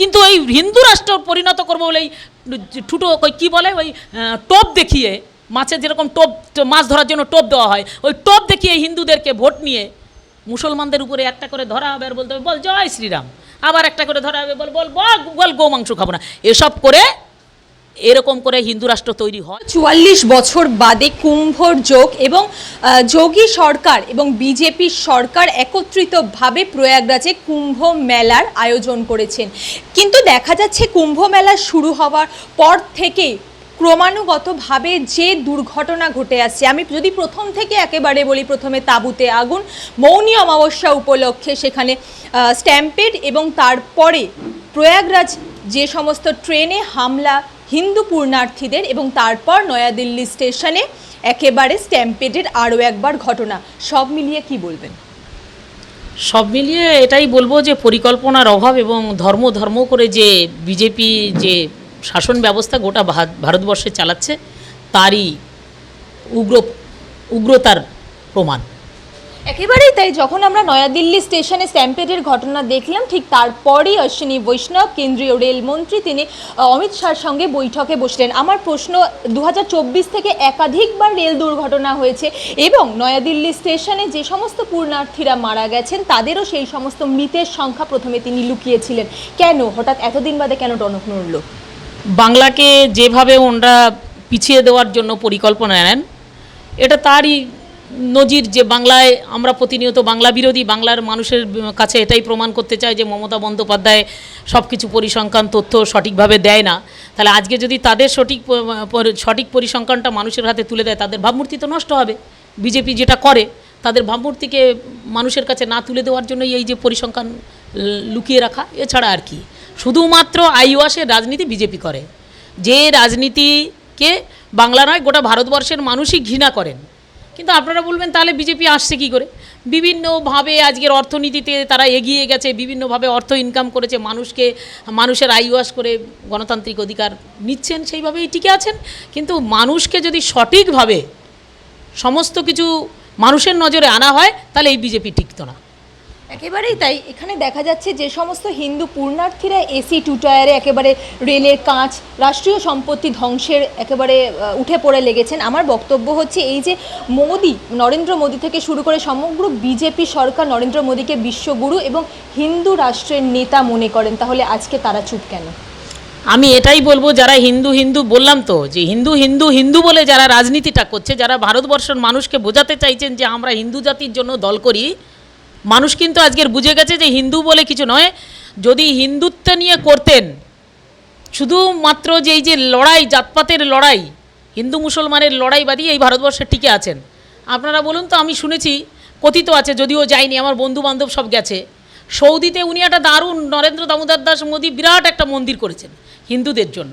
কিন্তু এই হিন্দু রাষ্ট্র পরিণত করব বলে এই ঠুটো কী বলে? ওই টোপ দেখিয়ে মাছের যেরকম টোপ, মাছ ধরার জন্য টোপ দেওয়া হয়, ওই টোপ দেখিয়ে হিন্দুদেরকে ভোট নিয়ে মুসলমানদের উপরে একটা করে ধরা হবে আর বলতে হবে, বল জয় শ্রীরাম। আবার একটা করে ধরা হবে, বল বল বল বল গো মাংস খাব না। এসব করে এরকম করে হিন্দু রাষ্ট্র তৈরি হয়। চুয়াল্লিশ বছর বাদে কুম্ভর যোগ এবং যোগী সরকার এবং বিজেপি সরকার একত্রিতভাবে প্রয়াগরাজে কুম্ভ মেলার আয়োজন করেছেন। কিন্তু দেখা যাচ্ছে কুম্ভ মেলা শুরু হওয়ার পর থেকে ক্রমানুগতভাবে যে দুর্ঘটনা ঘটে আসছে, আমি যদি প্রথম থেকে একেবারে বলি প্রথমে তাঁবুতে আগুন, মৌনী অমাবস্যা উপলক্ষে সেখানে স্ট্যাম্পেড এবং তারপরে প্রয়াগরাজ যে সমস্ত ট্রেনে হামলা হিন্দু পূর্ণার্থীদের এবং তারপর নয়াদিল্লি স্টেশনে একেবারে স্ট্যাম্পেডের আরও একবার ঘটনা। সব মিলিয়ে কি বলবেন? সব মিলিয়ে এটাই বলব যে পরিকল্পনার অভাব এবং ধর্ম ধর্ম করে যে বিজেপি যে শাসন ব্যবস্থা গোটা ভারতবর্ষে চালাচ্ছে, তারই উগ্র, উগ্রতার প্রমাণ। একেবারেই তাই, যখন আমরা নয়াদিল্লি স্টেশনে স্ট্যাম্পেডের ঘটনা দেখলাম, ঠিক তারপরেই অশ্বিনী বৈষ্ণব, কেন্দ্রীয় রেলমন্ত্রী তিনি অমিত শাহর সঙ্গে বৈঠকে বসলেন। আমার প্রশ্ন দু হাজার চব্বিশ থেকে একাধিকবার রেল দুর্ঘটনা হয়েছে এবং নয়াদিল্লি স্টেশনে যে সমস্ত পূর্ণার্থীরা মারা গেছেন, তাদেরও সেই সমস্ত মৃতের সংখ্যা প্রথমে তিনি লুকিয়েছিলেন। কেন? হঠাৎ এতদিন বাদে কেন টনক নড়ল? বাংলাকে যেভাবে ওনরা পিছিয়ে দেওয়ার জন্য পরিকল্পনা নেন, এটা তারই নজির যে বাংলায় আমরা প্রতিনিয়ত বাংলা বিরোধী, বাংলার মানুষের কাছে এটাই প্রমাণ করতে চাই যে মমতা বন্দ্যোপাধ্যায় সব কিছু পরিসংখ্যান তথ্য সঠিকভাবে দেয় না। তাহলে আজকে যদি তাদের সঠিক সঠিক পরিসংখ্যানটা মানুষের হাতে তুলে দেয়, তাদের ভাবমূর্তি তো নষ্ট হবে। বিজেপি যেটা করে, তাদের ভাবমূর্তিকে মানুষের কাছে না তুলে দেওয়ার জন্যই এই যে পরিসংখ্যান লুকিয়ে রাখা, এছাড়া আর কি। শুধুমাত্র আইওয়াসের রাজনীতি বিজেপি করে। যে রাজনীতিকে বাংলা নয়, গোটা ভারতবর্ষের মানুষই ঘৃণা করেন। কিন্তু আপনারা বলবেন, তাহলে বিজেপি আসছে কী করে? বিভিন্নভাবে আজকের অর্থনীতিতে তারা এগিয়ে গেছে, বিভিন্নভাবে অর্থ ইনকাম করেছে, মানুষকে, মানুষের আইওয়াস করে গণতান্ত্রিক অধিকার নিচ্ছেন, সেইভাবেই টিকে আছেন। কিন্তু মানুষকে যদি সঠিকভাবে সমস্ত কিছু মানুষের নজরে আনা হয়, তাহলে এই বিজেপি টিকত না। একেবারেই তাই। এখানে দেখা যাচ্ছে যে সমস্ত হিন্দু পূর্ণার্থীরা এসি টু টায়ারে একেবারে রেলের কাঁচ, রাষ্ট্রীয় সম্পত্তি ধ্বংসের একেবারে উঠে পড়ে লেগেছেন। আমার বক্তব্য হচ্ছে এই যে মোদি, নরেন্দ্র মোদি থেকে শুরু করে সমগ্র বিজেপি সরকার নরেন্দ্র মোদীকে বিশ্বগুরু এবং হিন্দু রাষ্ট্রের নেতা মনে করেন। তাহলে আজকে তারা চুপ কেন? আমি এটাই বলব, যারা হিন্দু হিন্দু, বললাম তো যে হিন্দু হিন্দু হিন্দু বলে যারা রাজনীতিটা করছে, যারা ভারতবর্ষের মানুষকে বোঝাতে চাইছেন যে আমরা হিন্দু জাতির জন্য দল করি মানুষ কিন্তু আজকের বুঝে গেছে যে হিন্দু বলে কিছু নয়। যদি হিন্দুত্ব নিয়ে করতেন, শুধুমাত্র যে এই যে লড়াই, জাতপাতের লড়াই, হিন্দু মুসলমানের লড়াই বাদী এই ভারতবর্ষে টিকে আছেন। আপনারা বলুন তো, আমি শুনেছি, কথিত আছে, যদিও যাইনি, আমার বন্ধু বান্ধব সব গেছে। সৌদিতে উনি একটা দারুণ নরেন্দ্র দামোদর দাস মোদী বিরাট একটা মন্দির করেছেন হিন্দুদের জন্য।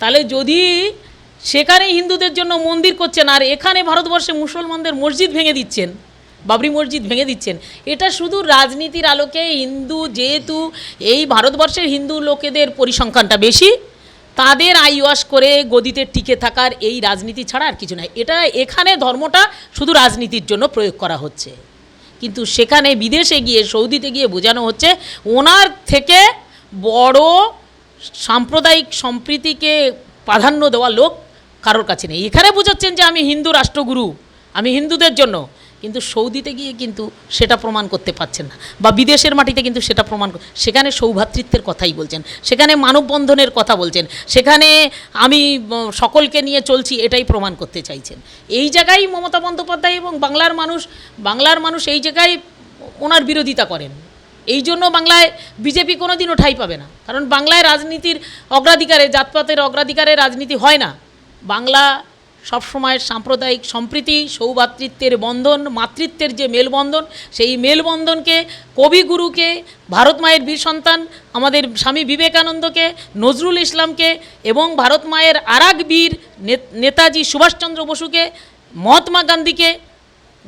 তাহলে যদি সেখানে হিন্দুদের জন্য মন্দির করছেন, আর এখানে ভারতবর্ষে মুসলমানদের মসজিদ ভেঙে দিচ্ছেন বাবরি মসজিদ ভেঙে দিচ্ছেন। এটা শুধু রাজনীতির আলোকে, হিন্দু যেহেতু এই ভারতবর্ষের হিন্দু লোকেদের পরিসংখ্যানটা বেশি, তাদের আইওয়াস করে গদিতে টিকে থাকার এই রাজনীতি ছাড়া আর কিছু নাই। এটা এখানে ধর্মটা শুধু রাজনীতির জন্য প্রয়োগ করা হচ্ছে। কিন্তু সেখানে বিদেশে গিয়ে, সৌদিতে গিয়ে বোঝানো হচ্ছে, ওনার থেকে বড় সাম্প্রদায়িক সম্প্রীতিকে প্রাধান্য দেওয়া লোক কারোর কাছে নেই। এখানে বোঝাচ্ছেন যে আমি হিন্দু রাষ্ট্রগুরু, আমি হিন্দুদের জন্য। কিন্তু সৌদিতে গিয়ে কিন্তু সেটা প্রমাণ করতে পারছেন না। বা বিদেশের মাটিতে কিন্তু সেটা প্রমাণ সেখানে সৌভ্রাতৃত্বের কথাই বলছেন, সেখানে মানববন্ধনের কথা বলছেন, সেখানে আমি সকলকে নিয়ে চলছি এটাই প্রমাণ করতে চাইছেন। এই জায়গায় মমতা বন্দ্যোপাধ্যায় এবং বাংলার মানুষ বাংলার মানুষ এই জায়গায় ওনার বিরোধিতা করেন। এই জন্য বাংলায় বিজেপি কোনো দিনও ঠাঁই পাবে না। কারণ বাংলায় রাজনীতির অগ্রাধিকারে, জাতপাতের অগ্রাধিকারে রাজনীতি হয় না। বাংলা সবসময় সাম্প্রদায়িক সম্প্রীতি, সৌভাতৃত্বের বন্ধন, মাতৃত্বের যে মেলবন্ধন, সেই মেলবন্ধনকে কবিগুরুকে ভারত মায়ের বীর সন্তান, আমাদের স্বামী বিবেকানন্দকে, নজরুল ইসলামকে এবং ভারত মায়ের আরাক বীর নেতাজি সুভাষচন্দ্র বসুকে, মহাত্মা গান্ধীকে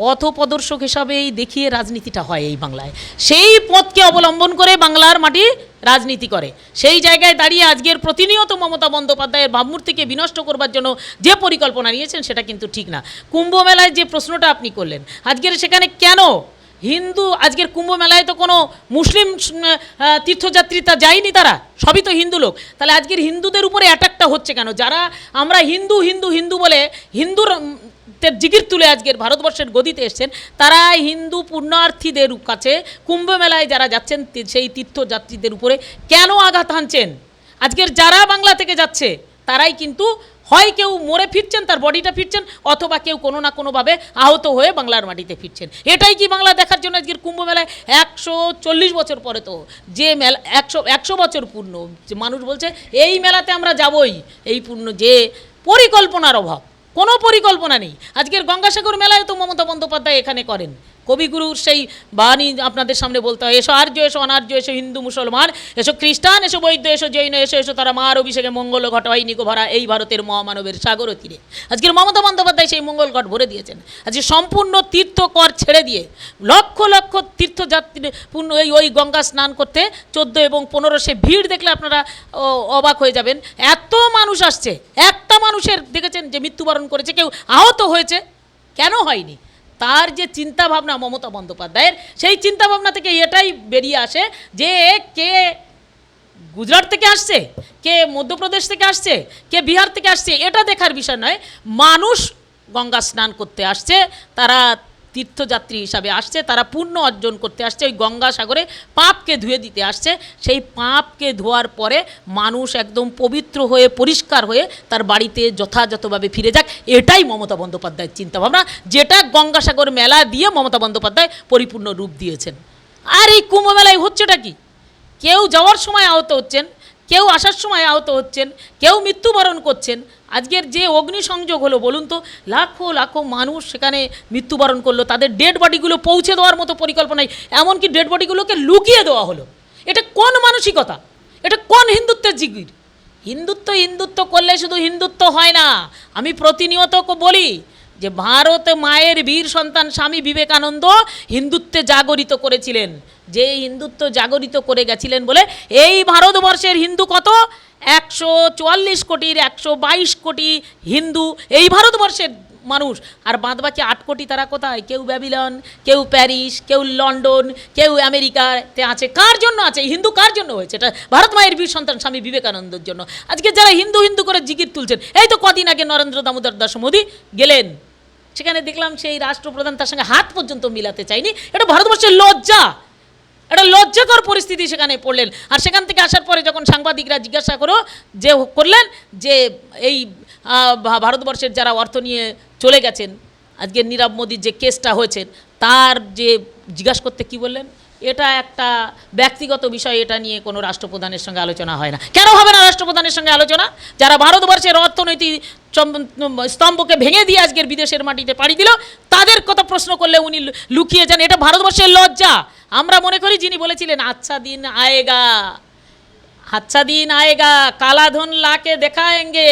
পথ প্রদর্শক হিসাবেই দেখিয়ে রাজনীতিটা হয় এই বাংলায়। সেই পথকে অবলম্বন করে বাংলার মাটি রাজনীতি করে। সেই জায়গায় দাঁড়িয়ে আজকের প্রতিনিয়ত মমতা বন্দ্যোপাধ্যায়ের ভাবমূর্তিকে বিনষ্ট করবার জন্য যে পরিকল্পনা নিয়েছেন সেটা কিন্তু ঠিক না। কুম্ভ মেলায় যে প্রশ্নটা আপনি করলেন, আজকের সেখানে কেন হিন্দু, আজকের কুম্ভ মেলায় তো কোনো মুসলিম তীর্থযাত্রী তা যায়নি তারা? সবই তো হিন্দু লোক। তাহলে আজকের হিন্দুদের উপরে অ্যাটাকটা হচ্ছে কেন? যারা আমরা হিন্দু হিন্দু হিন্দু বলে হিন্দুর উম, জিগির তুলে আজকের ভারতবর্ষের গদিতে এসছেন। তারা হিন্দু পুণ্যার্থীদের কাছে কুম্ভমেলায় যারা যাচ্ছেন সেই তীর্থযাত্রীদের উপরে কেন আঘাত হানছেন? আজকের যারা বাংলা থেকে যাচ্ছে তারাই কিন্তু হয় কেউ মরে ফিরছেন তার বডিটা ফিরছেন অথবা কেউ কোনো না কোনোভাবে আহত হয়ে বাংলার মাটিতে ফিরছেন। এটাই কি বাংলা দেখার জন্য আজকের কুম্ভ মেলায় একশো চল্লিশ বছর পরে তো যে মেলা একশো একশো বছর পূর্ণ। মানুষ বলছে এই মেলাতে আমরা যাবই এই পূর্ণ যে পরিকল্পনার অভাব। কোনো পরিকল্পনা নেই। আজকের গঙ্গাসাগর মেলায় তো মমতা বন্দ্যোপাধ্যায় এখানে করেন। কবিগুরুর সেই বাণী আপনাদের সামনে বলতে হয়। এসো আর্য, এসো অনার্য, এসো হিন্দু, মুসলমান, এসো খ্রিস্টান, এসো বৈদ্য, এসো জৈন, এসো এসো তারা মার অভিষেকে মঙ্গল ঘট হয় ভরা এই ভারতের মহামানবের সাগর তীরে। আজকের মমতা বন্দ্যোপাধ্যায় সেই মঙ্গল ঘট ভরে দিয়েছেন। আজকে সম্পূর্ণ তীর্থকর ছেড়ে দিয়ে লক্ষ লক্ষ তীর্থযাত্রী পূর্ণ এই ওই গঙ্গা স্নান করতে চোদ্দ এবং পনেরো সে ভিড় দেখলে আপনারা অবাক হয়ে যাবেন। এত মানুষ আসছে, একটা মানুষের দেখেছেন যে মৃত্যুবরণ করেছে, কেউ আহত হয়েছে, কেন হয়নি? তার যে চিন্তা ভাবনা মমতা বন্দ্যোপাধ্যায়ের, সেই চিন্তা ভাবনা থেকে এটাই বেরিয়ে আসে যে কে গুজরাট থেকে আসছে, কে মধ্যপ্রদেশ থেকে আসছে, কে বিহার থেকে আসছে, এটা দেখার বিষয় নয়। মানুষ গঙ্গা স্নান করতে আসছে, তারা তীর্থযাত্রী হিসাবে আসছে, তারা পুণ্য অর্জন করতে আসছে, ওই গঙ্গা সাগরে পাপকে ধুয়ে দিতে আসছে। সেই পাপকে ধোয়ার পরে মানুষ একদম পবিত্র হয়ে, পরিষ্কার হয়ে তার বাড়িতে যথাযথভাবে ফিরে যাক। এটাই মমতা বন্দ্যোপাধ্যায়ের চিন্তাভাবনা, যেটা গঙ্গাসাগর মেলা দিয়ে মমতা বন্দ্যোপাধ্যায় পরিপূর্ণ রূপ দিয়েছেন। আর এই কুম্ভ মেলায় হচ্ছেটা কি? কেউ যাওয়ার সময় আহত হচ্ছেন কেউ আসার সময় আহত হচ্ছেন, কেউ মৃত্যুবরণ করছেন। আজকের যে অগ্নিসংযোগ হলো, বলুন তো, লাখো লাখো মানুষ সেখানে মৃত্যুবরণ করল। তাদের ডেড বডিগুলো পৌঁছে দেওয়ার মতো পরিকল্পনায় এমনকি ডেড বডিগুলোকে লুকিয়ে দেওয়া হলো। এটা কোন মানসিকতা? এটা কোন হিন্দুত্বের জিগির? হিন্দুত্ব হিন্দুত্ব করলে শুধু হিন্দুত্ব হয় না। আমি প্রতিনিয়ত বলি যে ভারত মায়ের বীর সন্তান স্বামী বিবেকানন্দ হিন্দুত্বে জাগরিত করেছিলেন। যে হিন্দুত্ব জাগরিত করে গেছিলেন বলে এই ভারতবর্ষের হিন্দু কত? একশো চুয়াল্লিশ কোটির একশো বাইশ কোটি হিন্দু এই ভারতবর্ষের মানুষ। আর বাদবাকি আট কোটি তারা কোথায়? কেউ ব্যাবিলন, কেউ প্যারিস, কেউ লন্ডন, কেউ আমেরিকাতে আছে। কার জন্য আছে? হিন্দু কার জন্য হয়েছে? এটা ভারত মায়ের বীর সন্তান স্বামী বিবেকানন্দের জন্য। আজকে যারা হিন্দু হিন্দু করে জিকির তুলছেন, এই তো কদিন আগে নরেন্দ্র দামোদর দাস মোদী গেলেন। সেখানে দেখলাম সেই রাষ্ট্রপ্রধান তার সঙ্গে হাত পর্যন্ত মিলাতে চাইনি এটা ভারতবর্ষের লজ্জা। একটা লজ্জাকর পরিস্থিতি সেখানে পড়লেন। আর সেখান থেকে আসার পরে যখন সাংবাদিকরা জিজ্ঞাসা করো, যে করলেন যে এই ভারতবর্ষের যারা অর্থ নিয়ে চলে গেছেন, আজকে নীরব মোদীর যে কেসটা হয়েছে, তার যে জিজ্ঞাসা করতে কি বললেন? এটা একটা ব্যক্তিগত বিষয়, এটা নিয়ে কোনো রাষ্ট্রপ্রধানের সঙ্গে আলোচনা হয় না। কেন হবে না রাষ্ট্রপ্রধানের সঙ্গে আলোচনা? যারা ভারতবর্ষের অর্থনৈতিক স্তম্ভকে ভেঙে দিয়ে আজকের বিদেশের মাটিতে পাড়ি দিল, তাদের কথা প্রশ্ন করলে উনি লুকিয়ে যান। এটা ভারতবর্ষের লজ্জা। আমরা মনে করি যিনি বলেছিলেন আচ্ছা দিন আয়েগা আচ্ছা দিন আয়েগা কালাধন লাকে দেখায়েঙ্গে,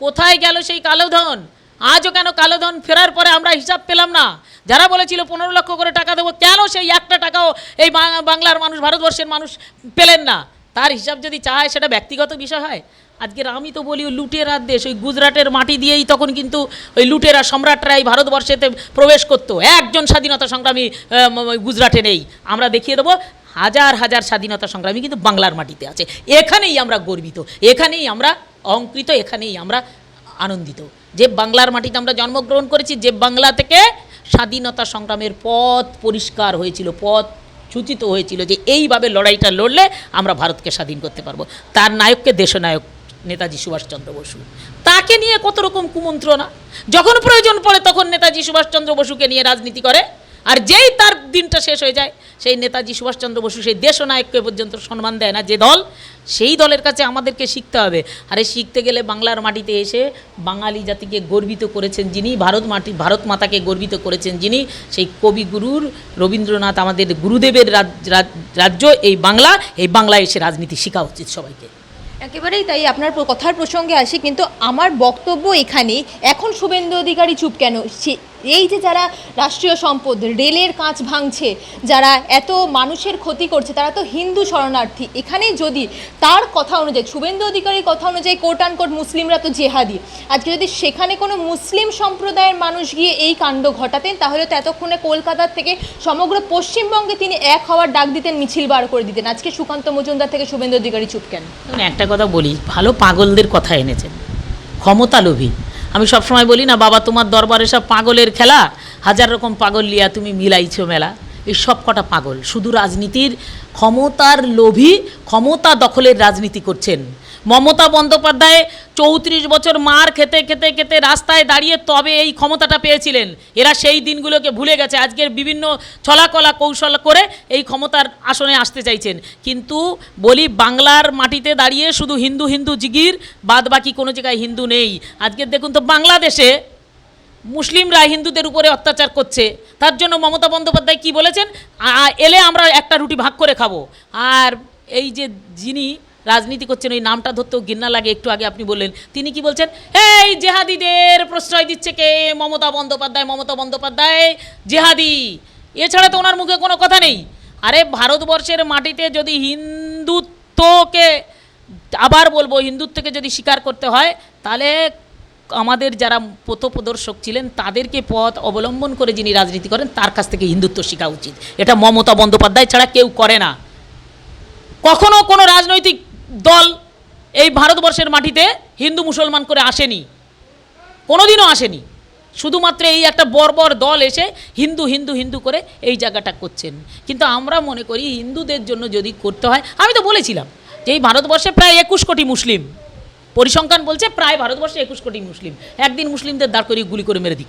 কোথায় গেল সেই কালোধন আজও কেন কালোধন ফেরার পরে আমরা হিসাব পেলাম না? যারা বলেছিল পনেরো লক্ষ করে টাকা দেবো, কেন সেই একটা টাকাও এই বাংলার মানুষ, ভারতবর্ষের মানুষ পেলেন না? তার হিসাব যদি চায়, সেটা ব্যক্তিগত বিষয় হয়। আজকের আমি তো বলি, ওই লুটেরা দেশ ওই গুজরাটের মাটি দিয়েই তখন কিন্তু ওই লুটেরা সম্রাটরা এই ভারতবর্ষেতে প্রবেশ করতো। একজন স্বাধীনতা সংগ্রামী গুজরাটে নেই। আমরা দেখিয়ে দেবো, হাজার হাজার স্বাধীনতা সংগ্রামী কিন্তু বাংলার মাটিতে আছে। এখানেই আমরা গর্বিত, এখানেই আমরা অঙ্কৃত, এখানেই আমরা আনন্দিত। যে বাংলার মাটিতে আমরা জন্মগ্রহণ করেছি, যে বাংলা থেকে স্বাধীনতা সংগ্রামের পথ পরিষ্কার হয়েছিল, পথ সূচিত হয়েছিল যে এইভাবে লড়াইটা লড়লে আমরা ভারতকে স্বাধীন করতে পারব। তার নায়ককে দেশনায়ক নেতাজি সুভাষচন্দ্র বসু। তাকে নিয়ে কত রকম কুমন্ত্রণা? যখন প্রয়োজন পড়ে তখন নেতাজি সুভাষচন্দ্র বসুকে নিয়ে রাজনীতি করে। আর যেই তার দিনটা শেষ হয়ে যায়, সেই নেতাজি সুভাষচন্দ্র বসু সেই দেশনায়ককে পর্যন্ত সম্মান দেয় না। যে দল, সেই দলের কাছে আমাদেরকে শিখতে হবে। আরে শিখতে গেলে বাংলার মাটিতে এসে বাঙালি জাতিকে গর্বিত করেছেন যিনি, ভারত মাটি, ভারত মাতাকে গর্বিত করেছেন যিনি, সেই কবিগুরুর রবীন্দ্রনাথ আমাদের গুরুদেবের রাজ- রাজ- রাজ্য, এই বাংলা, এই বাংলায় এসে রাজনীতি শেখা উচিত সবাইকে। একেবারেই তাই আপনার কথার প্রসঙ্গে আসি, কিন্তু আমার বক্তব্য এখানে, এখন শুভেন্দু অধিকারী চুপ কেন? এই যে যারা রাষ্ট্রীয় সম্পদ, রেলের কাঁচ ভাঙছে, যারা এত মানুষের ক্ষতি করছে, তারা তো হিন্দু শরণার্থী। এখানে যদি তার কথা অনুযায়ী, শুভেন্দু অধিকারীর কথা অনুযায়ী কোট আন কোট মুসলিমরা তো জেহাদি। আজকে যদি সেখানে কোনো মুসলিম সম্প্রদায়ের মানুষ গিয়ে এই কাণ্ড ঘটাতেন, তাহলে তো এতক্ষণে কলকাতার থেকে সমগ্র পশ্চিমবঙ্গে তিনি এক হওয়ার ডাক দিতেন, মিছিল বার করে দিতেন। আজকে সুকান্ত মজুমদার থেকে শুভেন্দু অধিকারী চুপ কেন? একটা কথা বলি, ভালো পাগলদের কথা এনেছেন। ক্ষমতা লোভী আমি সবসময় বলি না, বাবা, তোমার দরবারে সব পাগলের খেলা, হাজার রকম পাগল লিয়া তুমি মিলাইছো মেলা। এই সব কটা পাগল। শুধু রাজনীতির ক্ষমতার লোভী ক্ষমতা দখলের রাজনীতি করছেন। মমতা বন্দ্যোপাধ্যায় চৌত্রিশ বছর মার খেতে খেতে খেতে রাস্তায় দাঁড়িয়ে তবে এই ক্ষমতাটা পেয়েছিলেন। এরা সেই দিনগুলোকে ভুলে গেছে। আজকের বিভিন্ন ছলাকলা কৌশল করে এই ক্ষমতার আসনে আসতে চাইছেন। কিন্তু বলি, বাংলার মাটিতে দাঁড়িয়ে শুধু হিন্দু হিন্দু জিগির বাদ বাকি কোনো জায়গায় হিন্দু নেই। আজকে দেখুন তো বাংলাদেশে মুসলিমরা হিন্দুদের উপরে অত্যাচার করছে। তার জন্য মমতা বন্দ্যোপাধ্যায় কি বলেছেন? এলে আমরা একটা রুটি ভাগ করে খাব। আর এই যে যিনি রাজনীতি করছেন, ওই নামটা ধরতেও ঘৃণা লাগে, একটু আগে আপনি বললেন। তিনি কি বলছেন? এই জেহাদিদের প্রশ্রয় দিচ্ছে কে? মমতা বন্দ্যোপাধ্যায় মমতা বন্দ্যোপাধ্যায় জেহাদি। এছাড়া তো ওনার মুখে কোনো কথা নেই। আরে ভারতবর্ষের মাটিতে যদি হিন্দুত্বকে, আবার বলব হিন্দুত্বকে যদি স্বীকার করতে হয়, তাহলে আমাদের যারা পথপ্রদর্শক ছিলেন, তাদেরকে পথ অবলম্বন করে যিনি রাজনীতি করেন, তার কাছ থেকে হিন্দুত্ব শেখা উচিত। এটা মমতা বন্দ্যোপাধ্যায় ছাড়া কেউ করে না। কখনো কোনো রাজনৈতিক দল এই ভারতবর্ষের মাটিতে হিন্দু মুসলমান করে আসেনি, কোনোদিনও আসেনি। শুধুমাত্র এই একটা বর্বর দল এসে হিন্দু হিন্দু হিন্দু করে এই জায়গাটা করছেন। কিন্তু আমরা মনে করি হিন্দুদের জন্য যদি করতে হয়, আমি তো বলেছিলাম যে এই ভারতবর্ষে প্রায় একুশ কোটি মুসলিম। পরিসংখ্যান বলছে প্রায় ভারতবর্ষে একুশ কোটি মুসলিম। একদিন মুসলিমদের দাঁড় করিয়ে গুলি করে মেরে দিক।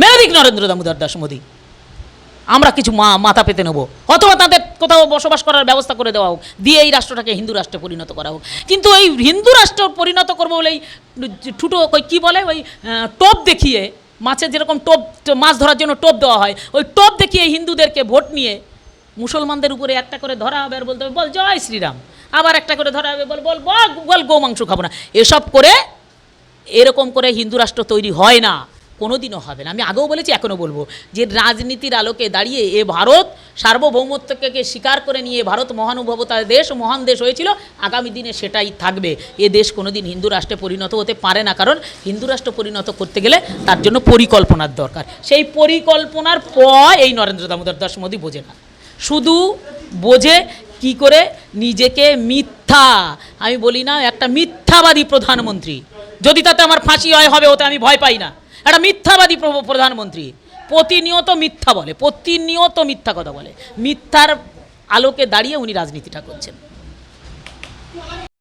মেরে দিক নরেন্দ্র দামোদর দাস মোদী। আমরা কিছু মা, মাথা পেতে নেব। অথবা তাদের কোথাও বসবাস করার ব্যবস্থা করে দেওয়া হোক, দিয়ে এই রাষ্ট্রটাকে হিন্দু রাষ্ট্রে পরিণত করা হোক। কিন্তু এই হিন্দু রাষ্ট্র পরিণত করব বলে এই ঠুটো ওই কী বলে, ওই টোপ দেখিয়ে মাছের যেরকম টোপ, মাছ ধরার জন্য টোপ দেওয়া হয়, ওই টোপ দেখিয়ে হিন্দুদেরকে ভোট নিয়ে মুসলমানদের উপরে একটা করে ধরা হবে আর বলতে হবে, বল জয় শ্রীরাম। আবার একটা করে ধরা হবে বল বল বল বল গো মাংস খাব না। এসব করে এরকম করে হিন্দু রাষ্ট্র তৈরি হয় না। কোনোদিনও হবে না। আমি আগেও বলেছি, এখনও বলব। যে রাজনীতির আলোকে দাঁড়িয়ে এ ভারত সার্বভৌমত্বকে স্বীকার করে নিয়ে ভারত মহানুভবতার দেশ মহান দেশ হয়েছিল, আগামী দিনে সেটাই থাকবে। এ দেশ কোনোদিন হিন্দু রাষ্ট্রে পরিণত হতে পারে না, কারণ হিন্দু রাষ্ট্র পরিণত করতে গেলে তার জন্য পরিকল্পনার দরকার। সেই পরিকল্পনার প এই নরেন্দ্র দামোদর দাস মোদী বোঝে না। শুধু বোঝে কি করে নিজেকে মিথ্যা, আমি বলি না, একটা মিথ্যাবাদী প্রধানমন্ত্রী। যদি তাতে আমার ফাঁসি হয়, হবে ওতে আমি ভয় পাই না। একটা মিথ্যাবাদী প্র- প্রধানমন্ত্রী। প্রতিনিয়ত মিথ্যা বলে, প্রতিনিয়ত মিথ্যা কথা বলে। মিথ্যার আলোকে দাঁড়িয়ে উনি রাজনীতিটা করছেন।